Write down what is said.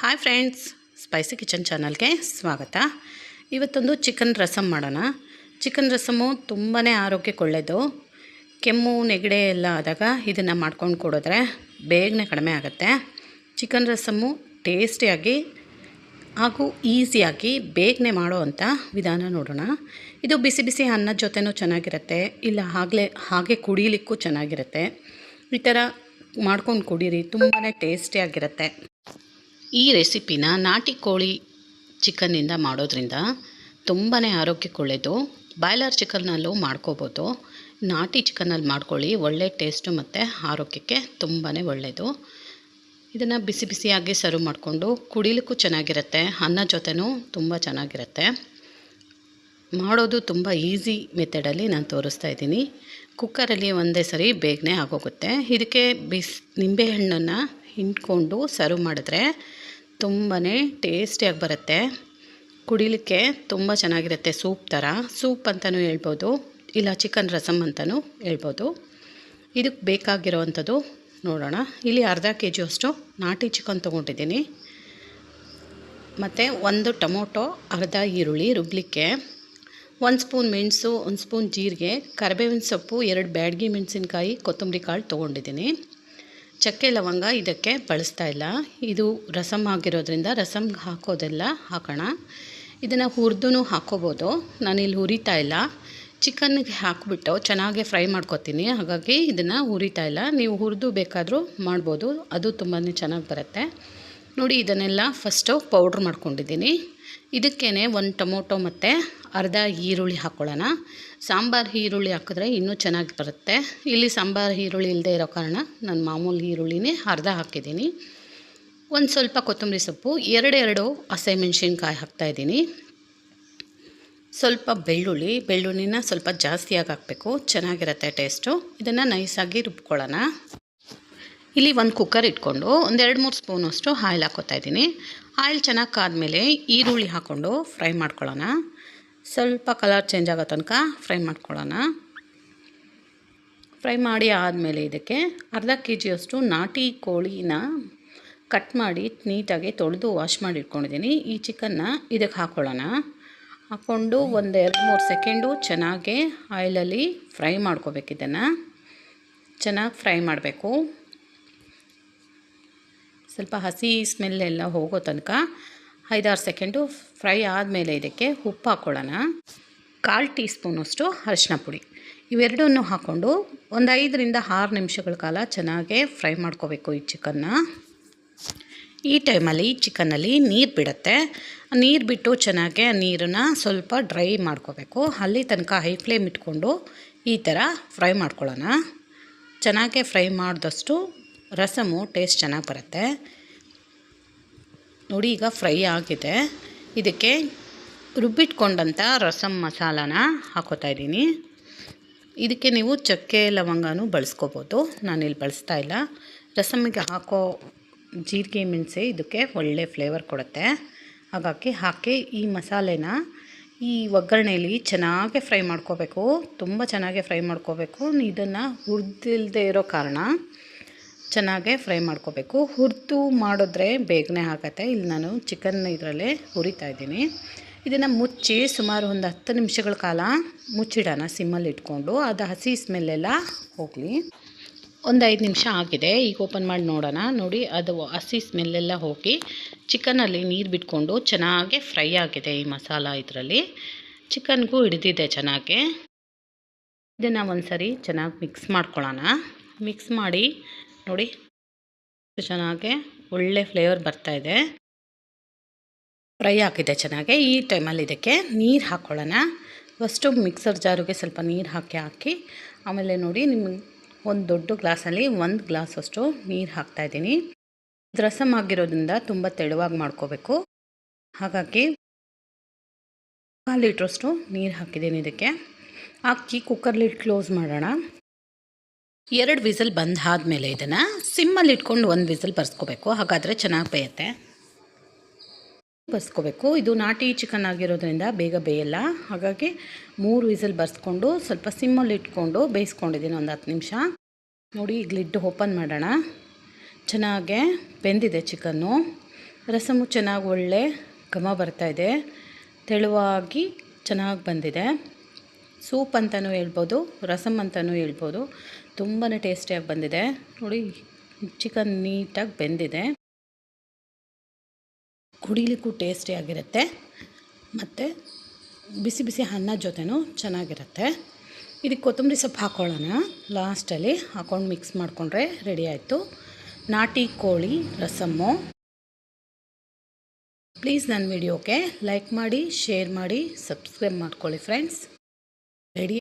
Hi friends, spicy kitchen ಚಾನಲ್ಗೆ ಸ್ವಾಗತ. ಇವತ್ತೊಂದು ಚಿಕನ್ ರಸಮ್ ಮಾಡೋಣ. ಚಿಕನ್ ರಸಮು ತುಂಬಾ ಆರೋಗ್ಯಕ್ಕೆ ಒಳ್ಳೆಯದು ಕೆಮ್ಮು, ನೆಗಡೆ ಎಲ್ಲ ಆದಾಗ ಇದನ್ನು ಮಾಡ್ಕೊಂಡು ಕೊಡಿದ್ರೆ ಬೇಗನೆ ಕಡಿಮೆ ಆಗುತ್ತೆ. ಚಿಕನ್ ರಸಮು ಟೇಸ್ಟಿಯಾಗಿ ಹಾಗೂ ಈಸಿಯಾಗಿ ಬೇಗನೆ ಮಾಡೋ ಅಂಥ ವಿಧಾನ ನೋಡೋಣ. ಇದು ಬಿಸಿ ಬಿಸಿ ಅನ್ನದ ಜೊತೆನೂ ಚೆನ್ನಾಗಿರುತ್ತೆ, ಇಲ್ಲ ಆಗಲೇ ಹಾಗೆ ಕುಡಿಲಿಕ್ಕೂ ಚೆನ್ನಾಗಿರುತ್ತೆ. ಈ ಥರ ಮಾಡ್ಕೊಂಡು ಕುಡೀರಿ ತುಂಬಾ ಟೇಸ್ಟಿಯಾಗಿರುತ್ತೆ. ಈ ರೆಸಿಪಿನ ನಾಟಿ ಕೋಳಿ ಚಿಕನ್ನಿಂದ ಮಾಡೋದ್ರಿಂದ ತುಂಬಾ ಆರೋಗ್ಯಕ್ಕೆ ಒಳ್ಳೆಯದು ಬಾಯ್ಲರ್ ಚಿಕನ್ನಲ್ಲೂ ಮಾಡ್ಕೋಬೋದು. ನಾಟಿ ಚಿಕನಲ್ಲಿ ಮಾಡ್ಕೊಳ್ಳಿ, ಒಳ್ಳೆ ಟೇಸ್ಟು ಮತ್ತು ಆರೋಗ್ಯಕ್ಕೆ ತುಂಬಾ ಒಳ್ಳೆಯದು. ಇದನ್ನು ಬಿಸಿ ಬಿಸಿಯಾಗಿ ಸರ್ವ್ ಮಾಡಿಕೊಂಡು ಕುಡಿಲಿಕ್ಕೂ ಚೆನ್ನಾಗಿರುತ್ತೆ, ಅನ್ನ ಜೊತೆನೂ ತುಂಬ ಚೆನ್ನಾಗಿರುತ್ತೆ. ಮಾಡೋದು ತುಂಬ ಈಸಿ ಮೆಥಡಲ್ಲಿ ನಾನು ತೋರಿಸ್ತಾ ಇದ್ದೀನಿ. ಕುಕ್ಕರಲ್ಲಿ ಒಂದೇ ಸರಿ ಬೇಗನೆ ಆಗೋಗುತ್ತೆ. ಇದಕ್ಕೆ ಬಿಸ್ ನಿಂಬೆಹಣ್ಣನ್ನು ಹಿಂಡ್ಕೊಂಡು ಸರ್ವ್ ಮಾಡಿದ್ರೆ ತುಂಬಾ ಟೇಸ್ಟಿಯಾಗಿ ಬರುತ್ತೆ. ಕುಡಿಲಿಕ್ಕೆ ತುಂಬ ಚೆನ್ನಾಗಿರುತ್ತೆ ಸೂಪ್ ಥರ. ಸೂಪ್ ಅಂತಲೂ ಹೇಳ್ಬೋದು, ಇಲ್ಲ ಚಿಕನ್ ರಸಮ್ ಅಂತಲೂ ಹೇಳ್ಬೋದು. ಇದಕ್ಕೆ ಬೇಕಾಗಿರೋವಂಥದ್ದು ನೋಡೋಣ. ಇಲ್ಲಿ ಅರ್ಧ ಕೆ ಜಿಯಷ್ಟು ನಾಟಿ ಚಿಕನ್ ತೊಗೊಂಡಿದ್ದೀನಿ. ಮತ್ತು ಒಂದು ಟೊಮೊಟೊ, ಅರ್ಧ ಈರುಳ್ಳಿ ರುಬ್ಲಿಕ್ಕೆ ಒಂದು ಸ್ಪೂನ್ ಮೆಣಸು, ಒಂದು ಸ್ಪೂನ್ ಜೀರಿಗೆ, ಕರಿಬೇವಿನ ಸೊಪ್ಪು, ಎರಡು ಬ್ಯಾಡಗಿ ಮೆಣಸಿನ್ಕಾಯಿ, ಕೊತ್ತಂಬರಿ ಕಾಳು ತೊಗೊಂಡಿದ್ದೀನಿ. ಚಕ್ಕೆ ಲವಂಗ ಇದಕ್ಕೆ ಬಳಸ್ತಾ ಇಲ್ಲ. ಇದು ರಸಮ್ ಆಗಿರೋದ್ರಿಂದ ರಸಮ್ ಹಾಕೋದೆಲ್ಲ ಹಾಕೋಣ. ಇದನ್ನು ಹುರಿದು ಹಾಕೋಬೋದು. ನಾನಿಲ್ಲಿ ಹುರಿತಾ ಇಲ್ಲ. ಚಿಕನ್ಗೆ ಹಾಕಿಬಿಟ್ಟು ಚೆನ್ನಾಗಿ ಫ್ರೈ ಮಾಡ್ಕೊತೀನಿ. ಹಾಗಾಗಿ ಇದನ್ನು ಹುರಿತಾ ಇಲ್ಲ. ನೀವು ಹುರಿದು ಬೇಕಾದರೂ ಮಾಡ್ಬೋದು. ಅದು ತುಂಬಾ ಚೆನ್ನಾಗಿ ಬರುತ್ತೆ. ನೋಡಿ, ಇದನ್ನೆಲ್ಲ ಫಸ್ಟು ಪೌಡ್ರ್ ಮಾಡ್ಕೊಂಡಿದ್ದೀನಿ. ಇದಕ್ಕೇ ಒಂದು ಟೊಮೊಟೊ ಮತ್ತು ಅರ್ಧ ಈರುಳ್ಳಿ ಹಾಕ್ಕೊಳ್ಳೋಣ ಸಾಂಬಾರು ಈರುಳ್ಳಿ ಹಾಕಿದ್ರೆ ಇನ್ನೂ ಚೆನ್ನಾಗಿ ಬರುತ್ತೆ. ಇಲ್ಲಿ ಸಾಂಬಾರು ಈರುಳ್ಳಿ ಇಲ್ಲದೆ ಇರೋ ಕಾರಣ ನಾನು ಮಾಮೂಲಿ ಈರುಳ್ಳಿನೇ ಅರ್ಧ ಹಾಕಿದ್ದೀನಿ. ಒಂದು ಸ್ವಲ್ಪ ಕೊತ್ತಂಬರಿ ಸೊಪ್ಪು, ಎರಡೆರಡು ಹಸಿಮೆಣ್ಸಿನ್ಕಾಯಿ ಹಾಕ್ತಾಯಿದ್ದೀನಿ ಸ್ವಲ್ಪ ಬೆಳ್ಳುಳ್ಳಿ, ಬೆಳ್ಳುಳ್ಳಿನ ಸ್ವಲ್ಪ ಜಾಸ್ತಿಯಾಗಿ ಹಾಕಬೇಕು. ಚೆನ್ನಾಗಿರುತ್ತೆ ಟೇಸ್ಟು ಇದನ್ನು ನೈಸಾಗಿ ರುಬ್ಕೊಳ್ಳೋಣ. ಇಲ್ಲಿ ಒಂದು ಕುಕ್ಕರ್ ಇಟ್ಕೊಂಡು ಒಂದು ಎರಡು ಮೂರು ಸ್ಪೂನಷ್ಟು ಆಯಿಲ್ ಹಾಕೋತಾ ಇದ್ದೀನಿ. ಆಯಿಲ್ ಚೆನ್ನಾಗಿ ಕಾದ್ಮೇಲೆ ಈರುಳ್ಳಿ ಹಾಕ್ಕೊಂಡು ಫ್ರೈ ಮಾಡ್ಕೊಳ್ಳೋಣ. ಸ್ವಲ್ಪ ಕಲರ್ ಚೇಂಜ್ ಆಗೋ ತನಕ ಫ್ರೈ ಮಾಡ್ಕೊಳ್ಳೋಣ. ಫ್ರೈ ಮಾಡಿ ಆದಮೇಲೆ ಇದಕ್ಕೆ ಅರ್ಧ ಕೆ ಜಿಯಷ್ಟು ನಾಟಿ ಕೋಳಿನ ಕಟ್ ಮಾಡಿ ನೀಟಾಗಿ ತೊಳೆದು ವಾಶ್ ಮಾಡಿ ಇಟ್ಕೊಂಡಿದ್ದೀನಿ. ಈ ಚಿಕನ್ನ ಇದಕ್ಕೆ ಹಾಕ್ಕೊಳ್ಳೋಣ ಹಾಕ್ಕೊಂಡು ಒಂದು ಎರಡು ಮೂರು ಸೆಕೆಂಡು ಚೆನ್ನಾಗಿ ಆಯಿಲಲ್ಲಿ ಫ್ರೈ ಮಾಡ್ಕೋಬೇಕು ಇದನ್ನು. ಚೆನ್ನಾಗಿ ಫ್ರೈ ಮಾಡಬೇಕು. ಸ್ವಲ್ಪ ಹಸಿ ಸ್ಮೆಲ್ ಎಲ್ಲ ಹೋಗೋ ತನಕ ಐದಾರು ಸೆಕೆಂಡು ಫ್ರೈ ಆದಮೇಲೆ ಇದಕ್ಕೆ ಉಪ್ಪು ಹಾಕ್ಕೊಳ್ಳೋಣ ಕಾಲು ಟೀ ಸ್ಪೂನಷ್ಟು ಅರಿಶಿನ ಪುಡಿ. ಇವೆರಡನ್ನು ಹಾಕ್ಕೊಂಡು ಒಂದು ಐದರಿಂದ ಆರು ನಿಮಿಷಗಳ ಕಾಲ ಚೆನ್ನಾಗೆ ಫ್ರೈ ಮಾಡ್ಕೋಬೇಕು ಈ ಚಿಕನ್ನ ಈ ಟೈಮಲ್ಲಿ ಚಿಕನಲ್ಲಿ ನೀರು ಬಿಡುತ್ತೆ. ನೀರು ಬಿಟ್ಟು ಚೆನ್ನಾಗೆ ನೀರನ್ನು ಸ್ವಲ್ಪ ಡ್ರೈ ಮಾಡ್ಕೋಬೇಕು. ಅಲ್ಲಿ ತನಕ ಹೈ ಫ್ಲೇಮ್ ಇಟ್ಕೊಂಡು ಈ ಥರ ಫ್ರೈ ಮಾಡ್ಕೊಳ್ಳೋಣ. ಚೆನ್ನಾಗೆ ಫ್ರೈ ಮಾಡಿದಷ್ಟು ರಸಮು ಟೇಸ್ಟ್ ಚೆನ್ನಾಗಿ ಬರುತ್ತೆ. ನೋಡಿ ಈಗ ಫ್ರೈ ಆಗಿದೆ. ಇದಕ್ಕೆ ರುಬ್ಬಿಟ್ಕೊಂಡಂಥ ರಸಮ್ ಮಸಾಲಾನ ಹಾಕೋತಾ ಇದ್ದೀನಿ. ಇದಕ್ಕೆ ನೀವು ಚಕ್ಕೆ ಲವಂಗನೂ ಬಳಸ್ಕೋಬೋದು. ನಾನಿಲ್ಲಿ ಬಳಸ್ತಾ ಇಲ್ಲ. ರಸಮಿಗೆ ಹಾಕೋ ಜೀರಿಗೆ ಮೆಣಸೆ ಇದಕ್ಕೆ ಒಳ್ಳೆ ಫ್ಲೇವರ್ ಕೊಡುತ್ತೆ. ಹಾಗಾಗಿ ಹಾಕಿ ಈ ಮಸಾಲೆನ ಈ ಒಗ್ಗರಣೆಯಲ್ಲಿ ಚೆನ್ನಾಗೆ ಫ್ರೈ ಮಾಡ್ಕೋಬೇಕು. ತುಂಬ ಚೆನ್ನಾಗೆ ಫ್ರೈ ಮಾಡ್ಕೋಬೇಕು. ಇದನ್ನು ಹುರಿದಿಲ್ಲದೆ ಇರೋ ಕಾರಣ ಚೆನ್ನಾಗೆ ಫ್ರೈ ಮಾಡ್ಕೋಬೇಕು. ಹುರಿದು ಮಾಡಿದ್ರೆ ಬೇಗನೆ ಆಗುತ್ತೆ. ಇಲ್ಲಿ ನಾನು ಚಿಕನ್ ಇದರಲ್ಲೇ ಹುರಿತಾ ಇದ್ದೀನಿ. ಇದನ್ನು ಮುಚ್ಚಿ ಸುಮಾರು ಒಂದು ಹತ್ತು ನಿಮಿಷಗಳ ಕಾಲ ಮುಚ್ಚಿಡೋಣ, ಸಿಮ್ಮಲ್ಲಿ ಇಟ್ಕೊಂಡು. ಅದು ಹಸಿ ಸ್ಮೆಲ್ಲೆಲ್ಲ ಹೋಗಲಿ. ಒಂದು ಐದು ನಿಮಿಷ ಆಗಿದೆ. ಈಗ ಓಪನ್ ಮಾಡಿ ನೋಡೋಣ. ನೋಡಿ, ಅದು ಹಸಿ ಸ್ಮೆಲ್ಲೆಲ್ಲ ಹೋಗಿ ಚಿಕನಲ್ಲಿ ನೀರು ಬಿಟ್ಕೊಂಡು ಚೆನ್ನಾಗೆ ಫ್ರೈ ಆಗಿದೆ ಈ ಮಸಾಲ ಇದರಲ್ಲಿ. ಚಿಕನ್ಗೂ ಹಿಡಿದಿದೆ ಚೆನ್ನಾಗೆ. ಇದನ್ನು ಒಂದು ಸರಿ ಚೆನ್ನಾಗಿ ಮಿಕ್ಸ್ ಮಾಡ್ಕೊಳ್ಳೋಣ. ಮಿಕ್ಸ್ ಮಾಡಿ ನೋಡಿ. ಚೆನ್ನಾಗಿ ಒಳ್ಳೆ ಫ್ಲೇವರ್ ಬರ್ತಾಯಿದೆ ಫ್ರೈ ಹಾಕಿದೆ ಚೆನ್ನಾಗೆ. ಈ ಟೈಮಲ್ಲಿ ಇದಕ್ಕೆ ನೀರು ಹಾಕ್ಕೊಳ್ಳೋಣ ಫಸ್ಟು ಮಿಕ್ಸರ್ ಜಾರಿಗೆ ಸ್ವಲ್ಪ ನೀರು ಹಾಕಿ ಹಾಕಿ, ಆಮೇಲೆ ನೋಡಿ ನಿಮ್ಮ ಒಂದು ದೊಡ್ಡ ಗ್ಲಾಸಲ್ಲಿ ಒಂದು ಗ್ಲಾಸಷ್ಟು ನೀರು ಹಾಕ್ತಾಯಿದ್ದೀನಿ ರಸಮ್ ಆಗಿರೋದ್ರಿಂದ ತುಂಬ ತೆಳುವಾಗಿ ಮಾಡ್ಕೋಬೇಕು. ಹಾಗಾಗಿ ಕಾಲು ಲೀಟ್ರಷ್ಟು ನೀರು ಹಾಕಿದ್ದೀನಿ ಇದಕ್ಕೆ. ಹಾಕಿ ಕುಕ್ಕರ್ ಕ್ಲೋಸ್ ಮಾಡೋಣ. ಎರಡು ವಿಸಲ್ ಬಂದು ಆದಮೇಲೆ ಇದನ್ನು ಸಿಮ್ಮಲ್ಲಿ ಇಟ್ಕೊಂಡು ಒಂದು ವಿಸಲ್ ಬರ್ಸ್ಕೋಬೇಕು. ಹಾಗಾದರೆ ಚೆನ್ನಾಗಿ ಬೇಯುತ್ತೆ. ಬರ್ಸ್ಕೋಬೇಕು. ಇದು ನಾಟಿ ಚಿಕನ್ ಆಗಿರೋದ್ರಿಂದ ಬೇಗ ಬೇಯಲ್ಲ. ಹಾಗಾಗಿ ಮೂರು ವಿಸಲ್ ಬರ್ಸ್ಕೊಂಡು ಸ್ವಲ್ಪ ಸಿಮ್ಮಲ್ಲಿ ಇಟ್ಕೊಂಡು ಬೇಯಿಸ್ಕೊಂಡಿದ್ದೀನಿ ಒಂದು ಹತ್ತು ನಿಮಿಷ. ನೋಡಿ, ಈಗ ಲಿಡ್ ಓಪನ್ ಮಾಡೋಣ. ಚೆನ್ನಾಗೆ ಬೆಂದಿದೆ ಚಿಕನ್ನು. ರಸಮು ಚೆನ್ನಾಗಿ ಒಳ್ಳೆ ಘಮ ಬರ್ತಾಯಿದೆ ತೆಳುವಾಗಿ ಚೆನ್ನಾಗಿ ಬಂದಿದೆ. ಸೂಪ್ ಅಂತಲೂ ಹೇಳ್ಬೋದು ರಸಮ್ ಅಂತಲೂ ಹೇಳ್ಬೋದು. ತುಂಬಾ ಟೇಸ್ಟಿಯಾಗಿ ಬಂದಿದೆ. ನೋಡಿ, ಚಿಕನ್ ನೀಟಾಗಿ ಬೆಂದಿದೆ. ಕುಡಿಲಿಕ್ಕೂ ಟೇಸ್ಟಿಯಾಗಿರುತ್ತೆ. ಮತ್ತು ಬಿಸಿ ಬಿಸಿ ಅನ್ನ ಜೊತೆನೂ ಚೆನ್ನಾಗಿರುತ್ತೆ. ಇದಕ್ಕೆ ಕೊತ್ತಂಬರಿ ಸೊಪ್ಪು ಹಾಕ್ಕೊಳ್ಳೋಣ ಲಾಸ್ಟಲ್ಲಿ ಹಾಕ್ಕೊಂಡು ಮಿಕ್ಸ್ ಮಾಡಿಕೊಂಡ್ರೆ ರೆಡಿ ಆಯಿತು. ನಾಟಿ ಕೋಳಿ, ರಸಮ್ಮು. ಪ್ಲೀಸ್ ನನ್ನ ವಿಡಿಯೋಕ್ಕೆ ಲೈಕ್ ಮಾಡಿ, ಶೇರ್ ಮಾಡಿ, ಸಬ್ಸ್ಕ್ರೈಬ್ ಮಾಡ್ಕೊಳ್ಳಿ ಫ್ರೆಂಡ್ಸ್. ರೆಡಿ